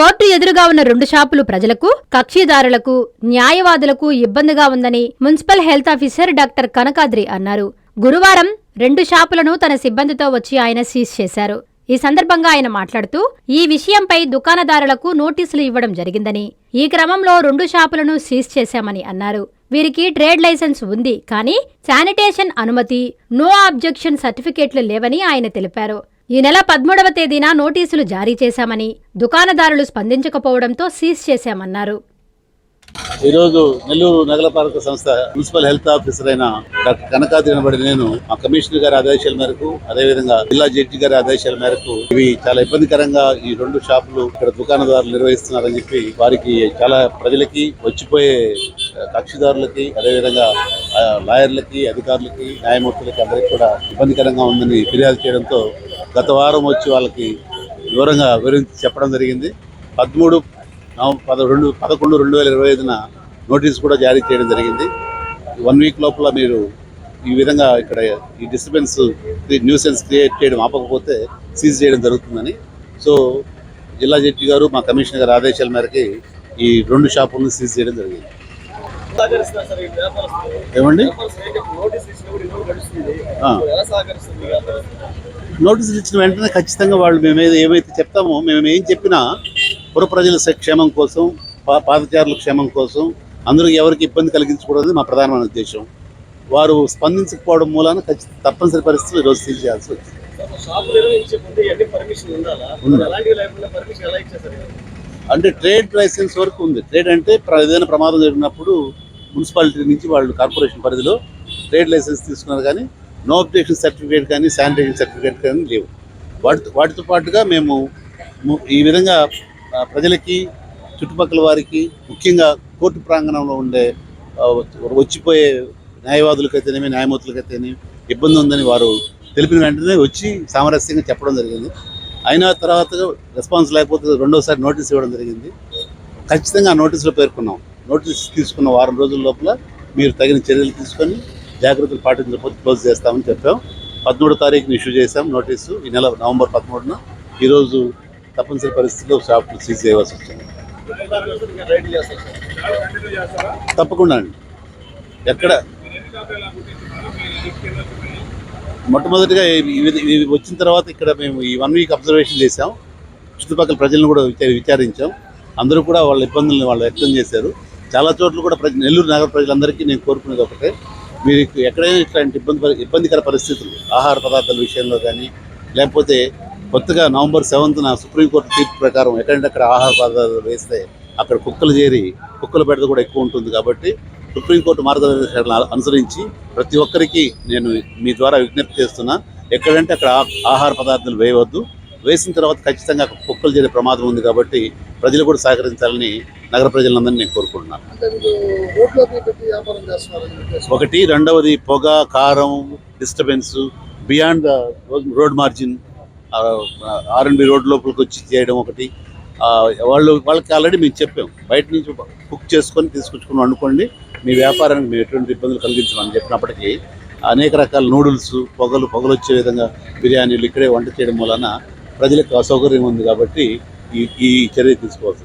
Court ఎదురుగా ఉన్న రెండు షాపులు ప్రజలకు కక్షిదారులకు న్యాయవాదులకు ఇబ్బందిగా ఉందని municipal health officer doctor Kanakadri అన్నారు. గురువారం రెండు షాపులను తన సిబ్బందితో వచ్చి ఆయన సీజ్ చేశారు. ఈ సందర్భంగా ఆయన మాట్లాడుతూ ఈ విషయంపై దుకాణదారులకు నోటీసులు ఇవ్వడం జరిగిందని ఈ క్రమంలో రెండు షాపులను సీజ్ చేశామని అన్నారు. వీరికి ట్రేడ్ లైసెన్స్ ఉంది కానీ శానిటేషన్ అనుమతి నో అబ్జెక్షన్ సర్టిఫికేట్లు లేవని ఆయన తెలిపారు. ఈ నెల పదమూడవ తేదీన నోటీసులు జారీ చేశామని దుకాణదారులు స్పందించకపోవడంతో సీజ్ చేశామన్నారు. ఈరోజు నెల్లూరు నగరపాలక సంస్థ మున్సిపల్ హెల్త్ ఆఫీసర్ అయిన డాక్టర్ కనకాద్రి అనబడి నేను మా కమిషనర్ గారి ఆదేశాల మేరకు అదేవిధంగా జిల్లా జడ్జి గారి ఆదేశాల మేరకు ఇవి చాలా ఇబ్బందికరంగా ఈ రెండు షాపులు ఇక్కడ దుకాణదారులు నిర్వహిస్తున్నారని చెప్పి వారికి చాలా ప్రజలకి వచ్చిపోయే కక్షిదారులకి అదేవిధంగా లాయర్లకి అధికారులకి న్యాయమూర్తులకి అందరికీ కూడా ఇబ్బందికరంగా ఉందని ఫిర్యాదు చేయడంతో గత వారం వచ్చి వాళ్ళకి వివరంగా వివరించి చెప్పడం జరిగింది. పదమూడు నవం- పదకొండు పదకొండు రెండు వేల ఇరవై ఐదున నోటీస్ కూడా జారీ చేయడం జరిగింది. వన్ వీక్ లోపల మీరు ఈ విధంగా ఇక్కడ ఈ డిస్టర్బెన్స్ న్యూసెన్స్ క్రియేట్ చేయడం ఆపకపోతే సీజ్ చేయడం జరుగుతుందని. సో జిల్లా జడ్జి గారు మా కమిషనర్ గారి ఆదేశాల మేరకి ఈ రెండు షాపులను సీజ్ చేయడం జరిగింది. ఏమండి? నోటీసులు ఇచ్చిన వెంటనే ఖచ్చితంగా వాళ్ళు మేము ఏమైతే చెప్తామో మేము ఏం చెప్పినా పుర ప్రజల క్షేమం కోసం పాదచారుల క్షేమం కోసం అందరూ ఎవరికి ఇబ్బంది కలిగించకూడదు మా ప్రధానమైన ఉద్దేశం. వారు స్పందించకపోవడం మూలాన ఖచ్చితంగా తప్పనిసరి పరిస్థితులు ఈరోజు సీల్ చేయాల్సి వచ్చింది. అంటే ట్రేడ్ లైసెన్స్ వరకు ఉంది. ట్రేడ్ అంటే ఏదైనా ప్రమాదం జరిగినప్పుడు మున్సిపాలిటీ నుంచి వాళ్ళు కార్పొరేషన్ పరిధిలో ట్రేడ్ లైసెన్స్ తీసుకున్నారు కానీ నో అబ్జెక్షన్ సర్టిఫికేట్ కానీ శానిటేషన్ సర్టిఫికేట్ కానీ లేవు. వాటి వాటితో పాటుగా మేము ఈ విధంగా ప్రజలకి చుట్టుపక్కల వారికి ముఖ్యంగా కోర్టు ప్రాంగణంలో ఉండే వచ్చిపోయే న్యాయవాదులకైతేనేమి న్యాయమూర్తులకైతేనేమి ఇబ్బంది ఉందని వారు తెలిపిన వెంటనే వచ్చి సామరస్యంగా చెప్పడం జరిగింది. అయిన తర్వాత రెస్పాన్స్ లేకపోతే రెండోసారి నోటీస్ ఇవ్వడం జరిగింది. ఖచ్చితంగా ఆ నోటీసులో పేర్కొన్నాం. నోటీస్ తీసుకున్న వారం రోజుల లోపల మీరు తగిన చర్యలు తీసుకొని జాగ్రత్తలు పాటించకపోతే క్లోజ్ చేస్తామని చెప్పాం. పదమూడో తారీఖున ఇష్యూ చేశాం నోటీసు. ఈ నెల నవంబర్ పదమూడున. ఈరోజు తప్పనిసరి పరిస్థితిలో షాపులు సీజ్ చేయవలసి వచ్చింది. తప్పకుండా అండి. ఎక్కడ? మొట్టమొదటిగా ఇవి- వచ్చిన తర్వాత ఇక్కడ మేము ఈ వన్ వీక్ అబ్జర్వేషన్ చేసాం చుట్టుపక్కల ప్రజలను కూడా విచారించాం. అందరూ కూడా వాళ్ళ ఇబ్బందులను వాళ్ళు వ్యక్తం చేశారు. చాలా చోట్ల కూడా ప్రజ నెల్లూరు నగర ప్రజలందరికీ నేను కోరుకునేది ఒకటే. మీకు ఎక్కడైనా ఇట్లాంటి ఇబ్బంది ఇబ్బందికర పరిస్థితులు ఆహార పదార్థాల విషయంలో కానీ లేకపోతే కొత్తగా నవంబర్ సెవెంత్న సుప్రీంకోర్టు తీర్పు ప్రకారం ఎక్కడంటే అక్కడ ఆహార పదార్థాలు వేస్తే అక్కడ కుక్కలు చేరి కుక్కల బెడద కూడా ఎక్కువ ఉంటుంది కాబట్టి సుప్రీంకోర్టు మార్గదర్శకాలను అనుసరించి ప్రతి ఒక్కరికి నేను మీ ద్వారా విజ్ఞప్తి చేస్తున్నా ఎక్కడంటే అక్కడ ఆహార పదార్థాలు వేయవద్దు. వేసిన తర్వాత ఖచ్చితంగా కుక్కలు చేరే ప్రమాదం ఉంది కాబట్టి ప్రజలు కూడా సహకరించాలని నగర ప్రజలందరినీ నేను కోరుకుంటున్నాను. ఒకటి రెండవది పొగ కారం disturbance beyond road margin RNB road లోపలికి వచ్చి చేయడం ఒకటి. వాళ్ళు వాళ్ళకి ఆల్రెడీ మేము చెప్పాం. బయట నుంచి కుక్ చేసుకొని తీసుకొచ్చుకొని వండుకోండి. మీ వ్యాపారానికి మేము ఎటువంటి ఇబ్బందులు కలిగించమని చెప్పినప్పటికీ అనేక రకాల నూడిల్స్ పొగలు పొగలు వచ్చే విధంగా బిర్యానీలు ఇక్కడే వంట చేయడం వలన ప్రజలకు అసౌకర్యం ఉంది కాబట్టి ఈ ఈ చర్య తీసుకోవాల్సి.